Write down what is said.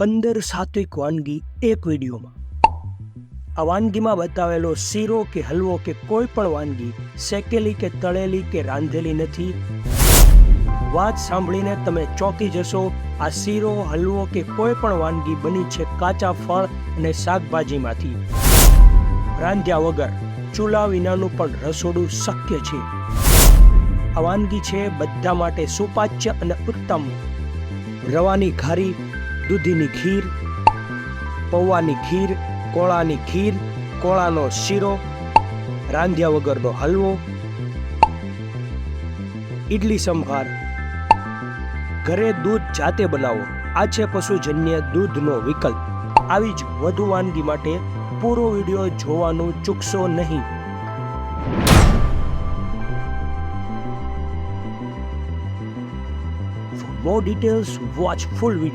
પંદર સાત્વિક વાનગી એક વિડીયોમાં. આ વાનગીમાં બતાવેલો શીરો કે હલવો કે કોઈ પણ વાનગી, શેકેલી કે તળેલી કે રાંધેલી નથી. વાત સાંભળીને તમે ચોંકી જશો, આ શીરો, હલવો કે કોઈ પણ વાનગી બની છે કાચા ફળ અને શાકભાજીમાંથી. રાંધ્યા વગર, ચૂલા વિનાનું પણ રસોડું શક્ય છે. આ વાનગી છે બધા માટે સુપાચ્ય અને ઉત્તમ. રવાની ઘારી દૂધીની ખીર પૌવાની ખીર કોળાની ખીર કોળાનો શીરો રાંધ્યા વગરનો હલવો ઈડલી સંભાર. ઘરે દૂધ જાતે બનાવો આ છે પશુજન્ય દૂધનો વિકલ્પ. આવી જ વધુ વાનગી માટે પૂરો વીડિયો જોવાનું ચૂકશો નહીં. For more details, watch full.